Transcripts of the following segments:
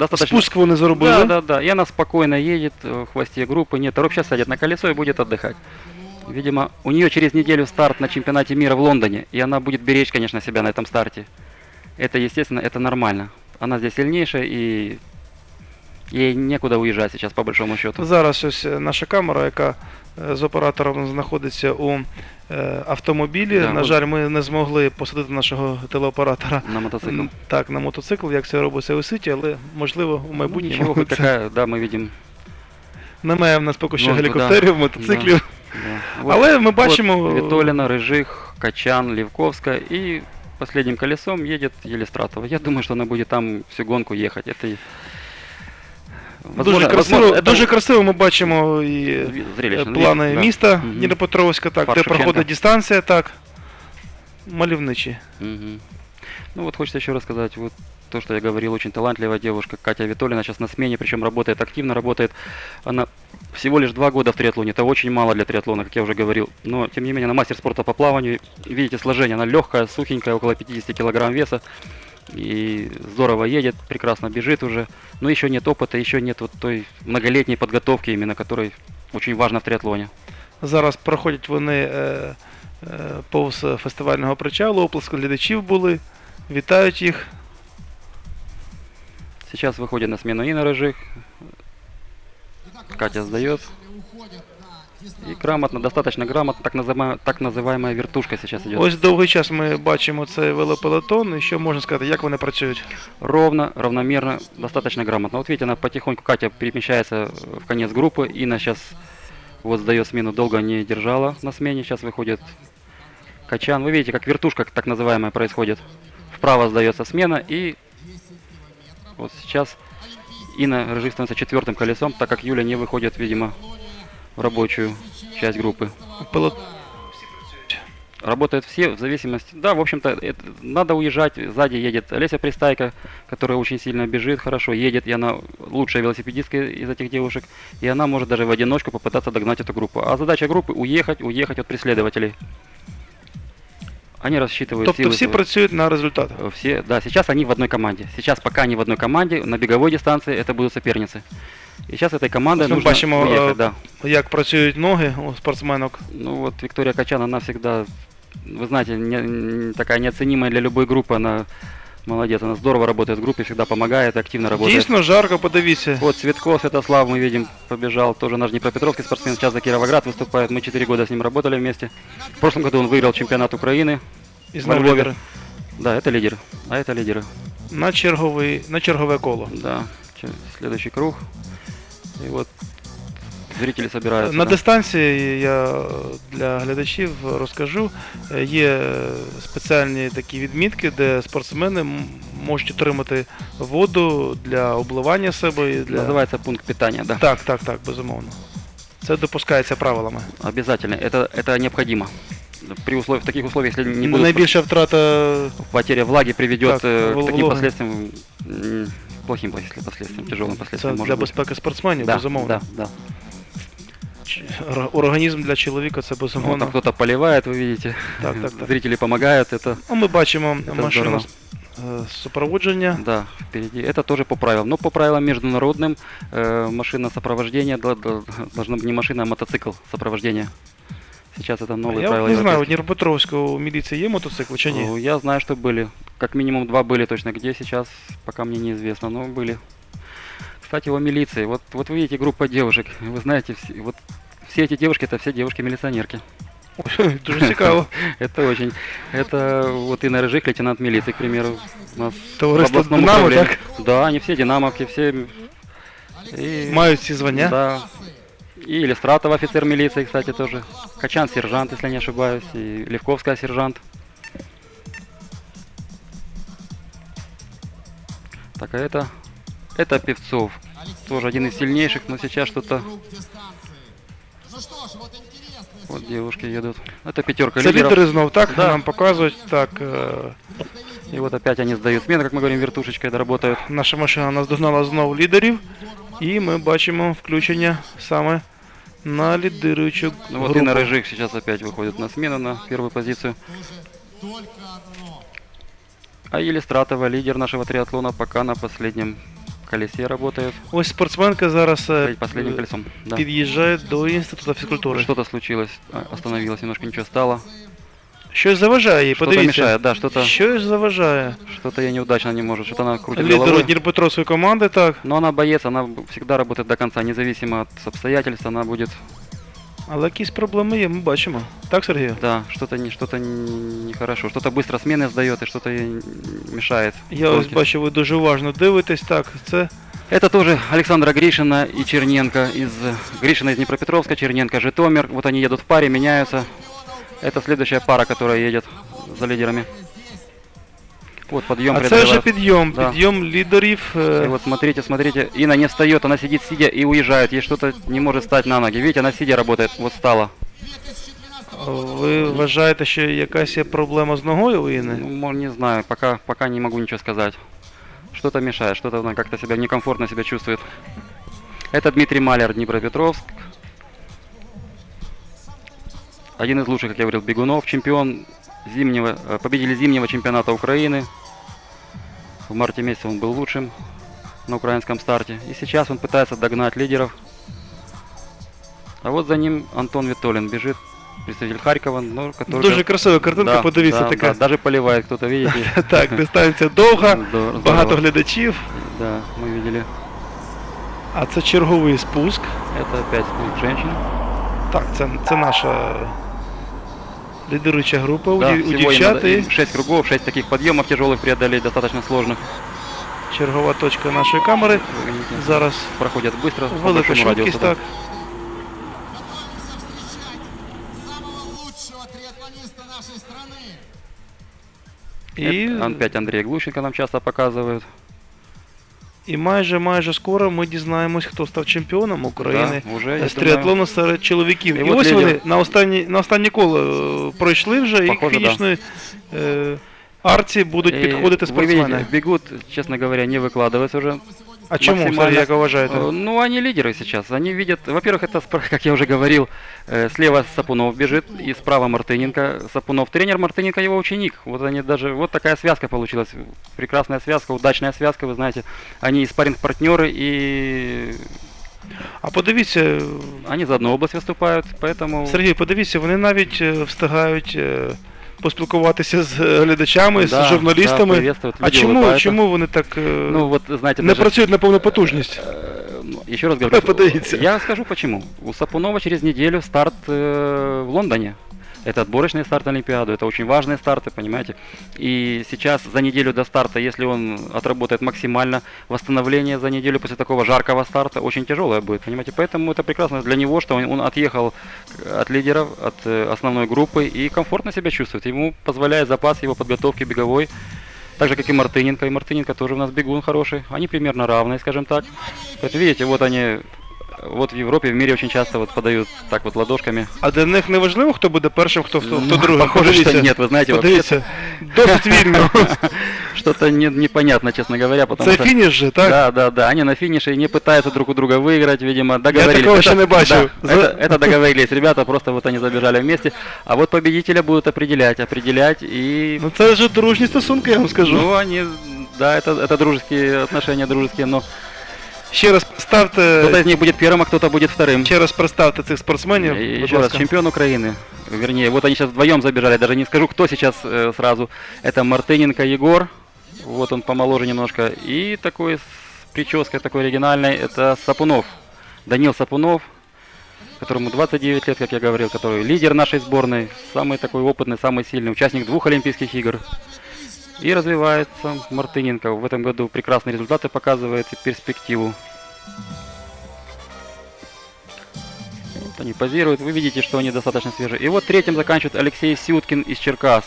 достаточно... Спуск вони зробили. Да, да, да. И она спокойно едет э, в хвосте группы, нет торопь, сейчас сядет на колесо и будет отдыхать. Видимо, у нее через неделю старт на чемпионате мира в Лондоне, и она будет беречь, конечно, себя на этом старте. Это, естественно, это нормально. Она здесь сильнейшая, и ей некуда уезжать сейчас, по большому счету. Зараз ось е, наша камера, яка е, з оператором знаходиться у е, автомобілі. Да, на от. жаль, ми не змогли посадити нашого телеоператора На мотоцикл. м, так, на мотоцикл, як це робиться у ситі, але можливо у Ну, майбутньому ничего, хоть це- какая, да, мы видим. немає в нас поки що Ну, туди. гелікоптерів, мотоциклів. Да. Вот- Але ми вот бачимо. Витолина, Рыжих, Качан, Левковская и последним колесом едет Елистратова. Я думаю, что она будет там всю гонку ехать. Это и- Дуже красиво, возможно, это дуже красиво ми бачимо і е, ви- зрелищно. плани Да. міста Мгм. Дніпропетровська, так, Парк де Шевченка. проходить дистанція, так. Мальовничі. Мгм. Ну вот хочется еще рассказать, вот то, что я говорил, очень талантливая девушка Катя Витолина сейчас на смене, причем работает активно, работает. Она всего лишь два года в триатлоне, это очень мало для триатлона, как я уже говорил. Но, тем не менее, она мастер спорта по плаванию. Видите сложение, она легкая, сухенькая, около 50 килограмм веса. И здорово едет, прекрасно бежит уже. Но еще нет опыта, еще нет вот той многолетней подготовки, именно которой очень важно в триатлоне. Зараз проходять вони е, е, повз фестивального причалу, оплески глядачів були. Вітають їх. Сейчас выходит на смену Инна Рыжих. Катя сдает. И грамотно, достаточно грамотно, так называемая, так называемая вертушка сейчас идет. Ось довгий час ми бачимо цей велопелотон. І що можна сказати, як вони працюють? Ровно, равномерно, достаточно грамотно. Вот видите, она потихоньку, Катя перемещается в конец группы. Инна сейчас вот сдает смену, долго не держала на смене. Сейчас выходит Качан. Вы видите, как вертушка так называемая происходит. Вправо сдается смена и вот сейчас Инна Рыжих становится четвертым колесом, так как Юля не выходит, видимо, в рабочую часть группы. Пелот... Работают все в зависимости. Да, в общем-то, это- надо уезжать. Сзади едет Олеся Пристайка, которая очень сильно бежит, хорошо едет, и она лучшая велосипедистка из этих девушек. И она может даже в одиночку попытаться догнать эту группу. А задача группы уехать, уехать от преследователей. Они рассчитывают Тобто силы всі працюють на результат. Все, да, сейчас они в одной команде. Сейчас пока они в одной команде, на беговой дистанции это будут соперницы. И сейчас этой командой Ось ми нужно бачимо, уехать, е, да. як працюють ноги у спортсменок. Ну вот Виктория Качан, она всегда, вы знаете, не- н- такая неоценимая для любой группы, она молодец, она здорово работает в группе, всегда помогает, активно работает. Дійсно жарко, подивіться. Вот Цветков Святослав, мы видим, побежал, тоже наш Днепропетровский спортсмен, сейчас за Кировоград выступает, мы 4 года с ним работали вместе. В прошлом году он выиграл чемпионат Украины, І во знову Львові. лідери. да, это лидер, а это лидеры, На, черговий, на чергове коло. да, Че- следующий круг, и вот зрители собираются. На да. дистанції я для глядачів розкажу. е, Є спеціальні такі відмітки, де спортсмени м- можуть отримати воду для обливання себе і для. Называется пункт питания, да. Так, так, так, безумовно. Це допускається правилами. Обязательно, это, это необходимо. При условии, в таких условиях, если не будут Найбільша втрата потеря влаги приведет Так, э, вол- к таким вологи. последствиям, м, плохим если последствиям, тяжелым це последствиям. для может быть. безпеки спортсменів, Да, безумовно. да, да. Ч- ор- Організм для чоловіка це Вот безумовно. там кто-то поливает, вы видите. Так, так, так. Зрители помогают, это, Ну, ми бачимо это машину здорово. е, супроводження. Да, впереди. Это тоже по правилам. Но по правилам международным э, машина сопровождения дол- дол- должна быть не машина, а мотоцикл сопровождения. Сейчас это новые Я правила. от не знаю, у европейские. Дніпропетровську у міліції є мотоцикли чи ні? Ну, Я знаю, что были. Как минимум два были точно. Где сейчас, пока мне неизвестно, но были. Кстати, о милиции. Вот, вот вы видите группа девушек. Вы знаете, все, вот все эти девушки, это все девушки-милиционерки. Ой, Дуже цікаво. Это очень. Это вот Инна Рыжих, лейтенант милиции, к примеру. У нас в Товариство областном «Динамо», управлении. так? Да, они все динамовки, все. И, Мають ці звання. Да. И Иллюстратов офицер милиции, кстати, тоже. Качан сержант, если не ошибаюсь. И Левковская сержант. Так, а это... Это Певцов. Тоже один из сильнейших, но сейчас что-то... Вот девушки едут. Это пятерка Це лидеров. лідери знов, так? Да. Нам показують. Так, е, И вот опять они сдают смену, как мы говорим, вертушечкой доработают. наша машина наздогнала знов лідерів. І ми бачимо включення саме на лідируючу Ну вот групу. Инна Рыжих сейчас опять выходит на смену, на первую позицию. А Елистратова, лидер нашего триатлона, пока на последнем колесе работает. Ось спортсменка зараз е, Перед Последним колесом. Да. під'їжджає до інституту фізкультури. Что-то случилось, а, остановилось, немножко ничего стало. Щось заважає їй, Что-то подивіться. мешает, да, что-то Щось заважає. что-то ей неудачно не может, что-то она крутит Лідеру головой. Дніпропетровської команди, так. Но она боец, она б- всегда работает до конца, независимо от обстоятельств, она будет, Але якісь проблеми є, ми бачимо. Так, Сергію? да, что-то не, что-то н- нехорошо, что-то быстро смены сдает и что-то ей мешает. Я ось Гонки. бачу, ви дуже уважно дивитесь. Так, це Это тоже Александра Гришина и Черненко из Гришина из Днепропетровска, Черненко Житомир. Вот они едут в паре, меняются. Это следующая пара, которая едет за лидерами. Вот подъем а це вже преодолевает. підйом. Да. Підйом лідерів. е, И вот смотрите, смотрите, Инна не встает, она сидит сидя и уезжает. Ей что-то не может встать на ноги. Видите, она сидя работает, вот встала. Ви вважаєте, що якась є проблема з ногою у Інни? Ну, мо- не знаю, пока, пока не могу ничего сказать. Что-то мешает, что-то она как-то себя некомфортно себя чувствует. Это Дмитрий Маляр, Днепропетровск. Один из лучших, как я говорил, бегунов, чемпион зимнего, э, победитель зимнего чемпионата Украины. В марте месяце он был лучшим на украинском старте. И сейчас он пытается догнать лидеров. А вот за ним Антон Витолин бежит, представитель Харькова, но который... Дуже красива картинка, Да, подивіться да, така. да, даже поливает кто-то, видите? Так, дистанція довга, Здор- багато здорово. глядачів. Да, мы видели. А це черговий спуск. Это опять ну, женщина. Так, це, це наша лідируюча група у, Да, дів- у сегодня дівчат надо і 6 кругов, 6 таких подъемов тяжелых преодолеть, достаточно сложных. чергова точка нашої камери. Вы видите, Зараз проходят быстро, по велика большому радиусу. швидкість, да. так. самого лучшего триатлониста нашей страны. І, Это Ан- опять Андрей Глущенко нам часто показывают. і майже майже скоро ми дізнаємось, хто став чемпіоном України Да, уже, я з думаю, триатлону серед чоловіків. І І, от ось лідер. вони на останні, на останнє коло е, пройшли вже і к Похоже, да. фінішної е, арці будуть и підходити Вы видите, спортсмени. бегут, честно говоря, не выкладываются уже. А чому, максимально. Сергій, як ви вважаєте? Э, Ну, они лидеры сейчас. Они видят, во-первых, это, спра- как я уже говорил, э, слева Сапунов бежит, и справа Мартыненко. Сапунов тренер, Мартыненко его ученик. Вот они даже, вот такая связка получилась. Прекрасная связка, удачная связка, вы знаете. Они и спарринг-партнеры, и А подивіться, они за одну область выступают, поэтому... Сергій, подивіться, вони навіть е, встигають е, поспілкуватися з е, глядачами, Да, з журналістами. да, приветствуют, а люди чому, улыбаются. чому вони так е, Ну, вот, знаете, не даже... працюють на повну потужність? Э, ну, Еще раз говорю, Подавиться. я скажу почему. У Сапунова через неделю старт э, в Лондоне. Это отборочный старт на Олимпиаду, это очень важные старты, понимаете. И сейчас за неделю до старта, если он отработает максимально, восстановление за неделю после такого жаркого старта очень тяжелое будет, понимаете. Поэтому это прекрасно для него, что он, он отъехал от лидеров, от э, основной группы и комфортно себя чувствует. Ему позволяет запас его подготовки беговой. Так же, как и Мартыненко. И Мартыненко тоже у нас бегун хороший. Они примерно равные, скажем так. Вот видите, вот они, вот в Европе, в мире очень часто вот подают так вот ладошками. А для них не важливо, хто буде першим, хто, хто, хто Ну, другим. похоже, что Подивіться. нет, вы знаете, вот Подивіться, досить вільно. что-то не- непонятно, честно говоря, потому Це что... фініш же, так? Да, да, да, они на финише не пытаются друг у друга выиграть, видимо, договорились. такого Это- еще не бачил. да, это, это договорились, ребята, просто вот они забежали вместе. А вот победителя будут определять, определять и... Ну це вже дружні стосунки, я вам скажу. Ну, они, да, это, это дружеские отношения, дружеские, но Ще раз представте, кто-то из них будет первым, а кто-то будет вторым. ще раз представте цих спортсменів. И еще раз, чемпион Украины. Вернее, вот они сейчас вдвоем забежали, даже не скажу, кто сейчас э, сразу. Это Мартыненко Егор, вот он помоложе немножко. И такой с прической такой оригинальной, это Сапунов. Данил Сапунов, которому 29 лет, как я говорил, который лидер нашей сборной, самый такой опытный, самый сильный, участник двух Олимпийских игр И развивается Мартыненко. В этом году прекрасные результаты показывает и перспективу. Вот они позируют. Вы видите, что они достаточно свежие. И вот третьим заканчивает Алексей Сюткин из Черкас.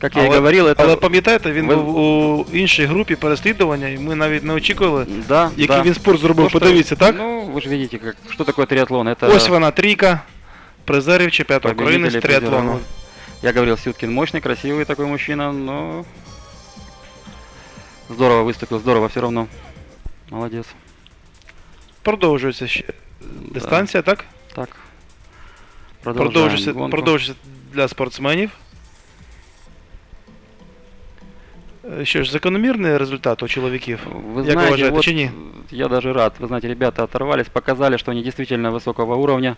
Как я и Але- говорил, это... Але пам'ятаєте, він Ви- був у іншій групі переслідування, і ми навіть не очікували, Да, який да. він спорт зробив. То, что- Подивіться, так? Ну, вы же видите, как, что такое триатлон. Это Ось вона трійка призерів чемпіонату України з победители, триатлону. призеры. Я говорил, Сюткин мощный, красивый такой мужчина, но здорово выступил, здорово все равно. Молодец. Продовжується ще Да, дистанція, так? Так. Продолжаем Продовжується, гонку. продовжується для спортсменів. Е, Що ж, закономірний результат у чоловіків? Вы Як знаете, вважаєте, вот чи ні? я даже рад. Вы знаете, ребята оторвались, показали, что они действительно высокого уровня.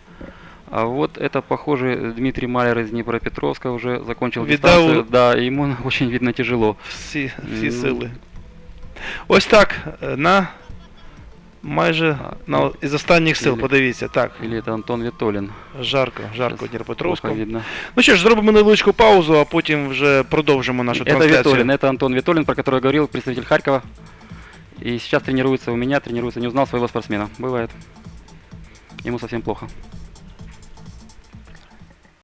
А вот это, похоже, Дмитрий Малер из Днепропетровска уже закончил Видал- дистанцию. Да, ему очень видно тяжело. Всі, всі Ну. сили. Ось так, е, на майже А, на, із останніх сил, Ілі- подивіться, так, Или это Антон Витолин. жарко, жарко Сейчас Дніпропетровську. плохо видно. Ну що ж, зробимо невеличку паузу, а потім вже продовжимо нашу Это трансляцію. Витолин, это Антон Витолин, про которого я говорил, представитель Харькова. И сейчас тренируется у меня, тренируется, не узнал своего спортсмена. Бывает. Ему совсем плохо.